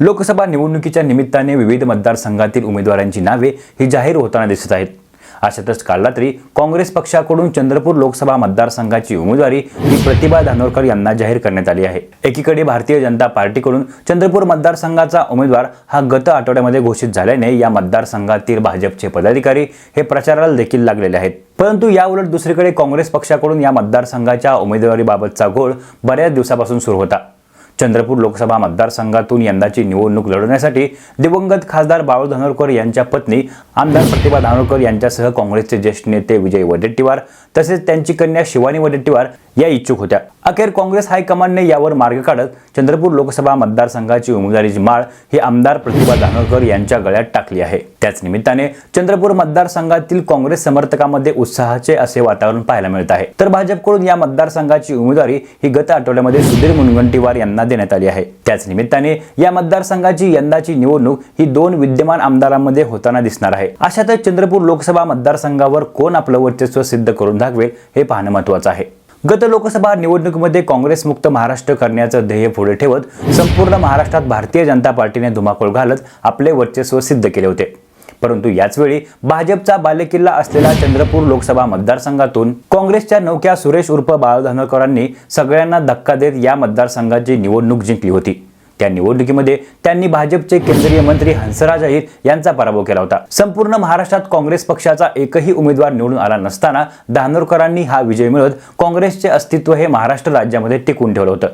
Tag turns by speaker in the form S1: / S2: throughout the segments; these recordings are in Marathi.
S1: लोकसभा निवडणुकीच्या निमित्ताने विविध मतदारसंघातील उमेदवारांची नावे ही जाहीर होताना दिसत आहेत. अशातच काल रात्री काँग्रेस पक्षाकडून चंद्रपूर लोकसभा मतदारसंघाची उमेदवारी ही प्रतिभा धानोरकर यांना जाहीर करण्यात आली आहे. एकीकडे भारतीय जनता पार्टीकडून चंद्रपूर मतदारसंघाचा उमेदवार हा गत आठवड्यामध्ये घोषित झाल्याने या मतदारसंघातील भाजपचे पदाधिकारी हे प्रचाराला देखील लागलेले आहेत. परंतु याउलट दुसरीकडे काँग्रेस पक्षाकडून या मतदारसंघाच्या उमेदवारीबाबतचा घोळ बऱ्याच दिवसापासून सुरू होता. चंद्रपूर लोकसभा मतदारसंघातून यंदाची निवडणूक लढवण्यासाठी दिवंगत खासदार बाळू धानोरकर यांच्या पत्नी आमदार प्रतिभा धानोरकर यांच्यासह काँग्रेसचे ज्येष्ठ नेते विजय वडेट्टीवार तसेच त्यांची कन्या शिवानी वडेट्टीवार या इच्छुक होत्या. अखेर काँग्रेस हायकमांडने यावर मार्ग काढत चंद्रपूर लोकसभा मतदारसंघाची उमेदवारीची माळ ही आमदार प्रतिभा धानोरकर यांच्या गळ्यात टाकली आहे. त्याच निमित्ताने चंद्रपूर मतदारसंघातील काँग्रेस समर्थकांमध्ये उत्साहाचे असे वातावरण पाहायला मिळत आहे. तर भाजपकडून या मतदारसंघाची उमेदवारी ही गत आठवड्यामध्ये सुधीर मुनगंटीवार यांना देण्यात आली आहे. त्याच निमित्ताने या मतदारसंघाची यंदाची निवडणूक ही दोन विद्यमान आमदारांमध्ये होताना दिसणार आहे. अशातच चंद्रपूर लोकसभा मतदारसंघावर कोण आपलं वर्चस्व सिद्ध करून दाखवेल हे पाहणं महत्वाचं आहे. गत लोकसभा निवडणुकीमध्ये काँग्रेस मुक्त महाराष्ट्र करण्याचं ध्येय पुढे ठेवत संपूर्ण महाराष्ट्रात भारतीय जनता पार्टीने धुमाकूळ घालत आपले वर्चस्व सिद्ध केले होते. परंतु याचवेळी भाजपचा बालेकिल्ला असलेला चंद्रपूर लोकसभा मतदारसंघातून काँग्रेसच्या नौक्या सुरेश उर्फ बाळ धानोरकरांनी सगळ्यांना धक्का देत या मतदारसंघाची निवडणूक जिंकली होती. त्या निवडणुकीमध्ये त्यांनी भाजपचे केंद्रीय मंत्री हंसराज अहिर यांचा पराभव केला होता. संपूर्ण महाराष्ट्रात काँग्रेस पक्षाचा एकही उमेदवार निवडून आला नसताना धानोरकरांनी हा विजय मिळवत काँग्रेसचे अस्तित्व हे महाराष्ट्र राज्यामध्ये टिकून ठेवलं होतं.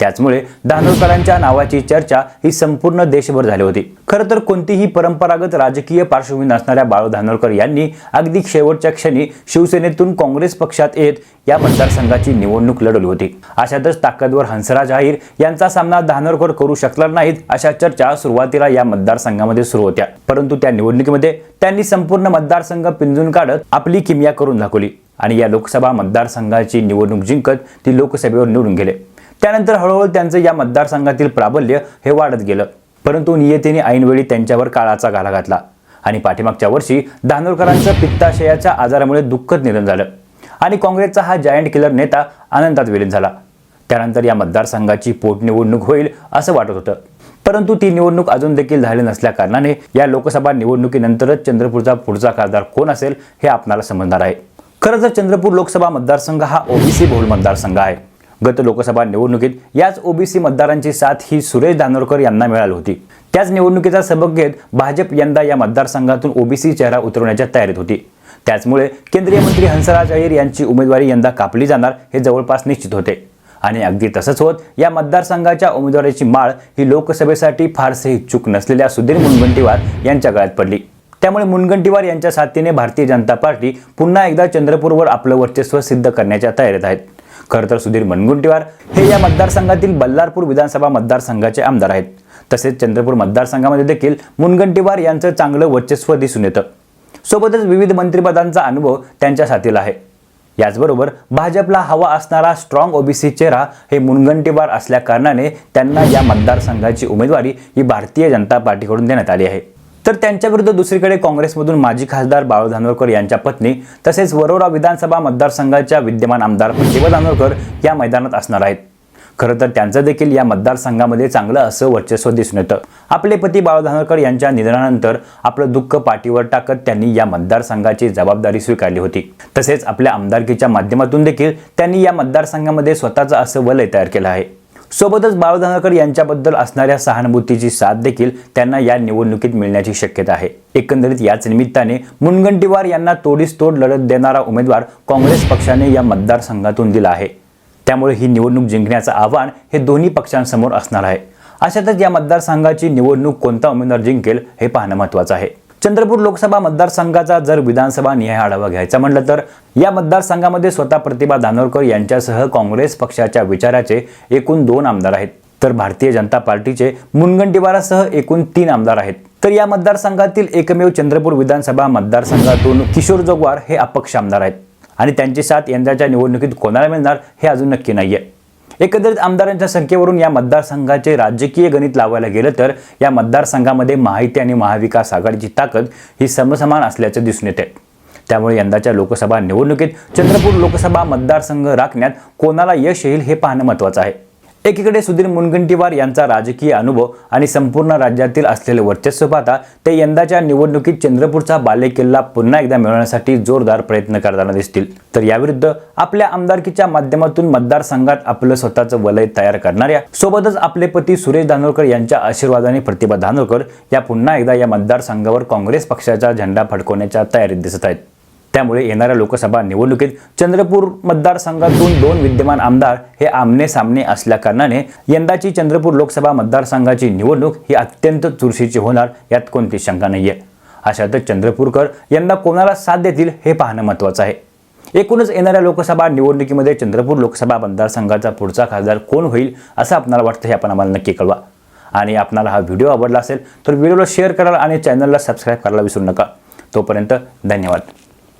S1: त्याचमुळे धानोरकरांच्या नावाची चर्चा ही संपूर्ण देशभर झाली होती. खरं तर कोणतीही परंपरागत राजकीय पार्श्वभूमी नसणाऱ्या बाळू धानोरकर यांनी अगदी शेवटच्या क्षणी शिवसेनेतून काँग्रेस पक्षात येत या मतदारसंघाची निवडणूक लढवली होती. अशातच ताकदवर हंसराज अहिर यांचा सामना धानोरकर करू शकणार नाहीत अशा चर्चा सुरुवातीला या मतदारसंघामध्ये सुरू होत्या. परंतु त्या निवडणुकीमध्ये त्यांनी संपूर्ण मतदारसंघ पिंजून काढत आपली किमया करून दाखवली आणि या लोकसभा मतदारसंघाची निवडणूक जिंकत ती लोकसभेवर निवडून गेले. त्यानंतर हळूहळू त्यांचं या मतदारसंघातील प्राबल्य हे वाढत गेलं. परंतु नियतीने ऐनवेळी त्यांच्यावर काळाचा घाला घातला. आणि पाठीमागच्या वर्षी धानोरकरांचं पित्ताशयाच्या आजारामुळे दुःखद निधन झालं. आणि काँग्रेसचा हा जायंट किलर नेता आनंदात विलीन झाला. त्यानंतर या मतदारसंघाची पोटनिवडणूक होईल असं वाटत होतं. परंतु ती निवडणूक अजून देखील झाली नसल्या कारणाने या लोकसभा निवडणुकीनंतरच चंद्रपूरचा पुढचा खासदार कोण असेल हे आपणाला समजणार आहे. खरं तर चंद्रपूर लोकसभा मतदारसंघ हा ओबीसी बहुल मतदारसंघ आहे. गत लोकसभा निवडणुकीत याच ओबीसी मतदारांची साथ ही सुरेश धानोरकर यांना मिळाली होती. त्याच निवडणुकीचा सबक घेत भाजप यंदा या मतदारसंघातून ओबीसी चेहरा उतरवण्याच्या तयारीत होती. त्याचमुळे केंद्रीय मंत्री हंसराज अहिर यांची उमेदवारी यंदा कापली जाणार हे जवळपास निश्चित होते. आणि अगदी तसंच होत या मतदारसंघाच्या उमेदवाराची माळ ही लोकसभेसाठी फारसे इच्छुक नसलेल्या सुधीर मुनगंटीवार यांच्या गळ्यात पडली. त्यामुळे मुनगंटीवार यांच्या साथीने भारतीय जनता पार्टी पुन्हा एकदा चंद्रपूरवर आपलं वर्चस्व सिद्ध करण्याच्या तयारीत आहेत. खरं तर सुधीर मनगुंटीवार हे या मतदारसंघातील बल्लारपूर विधानसभा मतदारसंघाचे आमदार आहेत. तसेच चंद्रपूर मतदारसंघामध्ये देखील मुनगंटीवार यांचं चांगलं वर्चस्व दिसून येतं. सोबतच विविध मंत्रिपदांचा अनुभव त्यांच्या साथीला आहे. याचबरोबर भाजपला हवा असणारा स्ट्रॉंग ओबीसी चेहरा हे मुनगंटीवार असल्या कारणाने त्यांना या मतदारसंघाची उमेदवारी ही भारतीय जनता पार्टीकडून देण्यात आली आहे. तर त्यांच्याविरुद्ध दुसरीकडे काँग्रेसमधून माजी खासदार बाळू धानोरकर यांच्या पत्नी तसेच वरोरा विधानसभा मतदारसंघाच्या विद्यमान आमदार प्रतिभा धानोरकर या मैदानात असणार आहेत. खरं तर त्यांचं देखील या मतदारसंघामध्ये चांगलं असं वर्चस्व दिसून येतं. आपले पती बाळू धानोरकर यांच्या निधनानंतर आपलं दुःख पाठीवर टाकत त्यांनी या मतदारसंघाची जबाबदारी स्वीकारली होती. तसेच आपल्या आमदारकीच्या माध्यमातून देखील त्यांनी या मतदारसंघामध्ये स्वतःचं असं वलय तयार केलं आहे. सोबतच बाळू यांच्याबद्दल असणाऱ्या सहानुभूतीची साथ देखील त्यांना या निवडणुकीत मिळण्याची शक्यता आहे. एकंदरीत याच निमित्ताने मुनगंटीवार यांना तोडीस तोड लढत देणारा उमेदवार काँग्रेस पक्षाने या मतदारसंघातून दिला आहे. त्यामुळे ही निवडणूक जिंकण्याचं आव्हान हे दोन्ही पक्षांसमोर असणार आहे. अशातच या मतदारसंघाची निवडणूक कोणता उमेदवार जिंकेल हे पाहणं महत्वाचं आहे. चंद्रपूर लोकसभा मतदारसंघाचा जर विधानसभा निहाय आढावा घ्यायचा म्हटलं तर या मतदारसंघामध्ये स्वतः प्रतिभा दानोरकर यांच्यासह काँग्रेस पक्षाच्या विचाराचे एकूण दोन आमदार आहेत. तर भारतीय जनता पार्टीचे मुनगंटीवारासह एकूण तीन आमदार आहेत. तर या मतदारसंघातील एकमेव चंद्रपूर विधानसभा मतदारसंघातून किशोर जोगवार हे अपक्ष आमदार आहेत. आणि त्यांची साथ यंदाच्या निवडणुकीत कोणाला मिळणार हे अजून नक्की नाहीये. एकंदरीत आमदारांच्या संख्येवरून या मतदारसंघाचे राजकीय गणित लावायला गेलं तर या मतदारसंघामध्ये माहिती आणि महाविकास आघाडीची ताकद ही समसमान असल्याचं दिसून येते त्यामुळे यंदाच्या लोकसभा निवडणुकीत चंद्रपूर लोकसभा मतदारसंघ राखण्यात कोणाला यश येईल हे पाहणं महत्वाचं आहे. एकीकडे सुधीर मुनगंटीवार यांचा राजकीय अनुभव आणि संपूर्ण राज्यातील असलेले वर्चस्व पाहता ते यंदाच्या निवडणुकीत चंद्रपूरचा बालेकिल्ला पुन्हा एकदा मिळवण्यासाठी जोरदार प्रयत्न करताना दिसतील. तर याविरुद्ध आपल्या आमदारकीच्या माध्यमातून मतदारसंघात आपलं स्वतःचं वलय तयार करणाऱ्या सोबतच आपले पती सुरेश धानोरकर यांच्या आशीर्वादाने प्रतिभा धानोरकर या पुन्हा एकदा या मतदारसंघावर काँग्रेस पक्षाचा झेंडा फडकवण्याच्या तयारीत दिसत आहेत. त्यामुळे येणाऱ्या लोकसभा निवडणुकीत चंद्रपूर मतदारसंघातून दोन विद्यमान आमदार हे आमने सामने असल्याकारणाने यंदाची चंद्रपूर लोकसभा मतदारसंघाची निवडणूक ही अत्यंत चुरशीची होणार यात कोणती शंका नाही आहे अशातच चंद्रपूरकर यंदा कोणाला साथ देतील हे पाहणं महत्त्वाचं आहे. एकूणच येणाऱ्या लोकसभा निवडणुकीमध्ये चंद्रपूर लोकसभा मतदारसंघाचा पुढचा खासदार कोण होईल असं आपल्याला वाटतं हे आपण आम्हाला नक्की कळवा. आणि आपणाला हा व्हिडिओ आवडला असेल तर व्हिडिओला शेअर कराल आणि चॅनलला सबस्क्राईब करायला विसरू नका. तोपर्यंत धन्यवाद.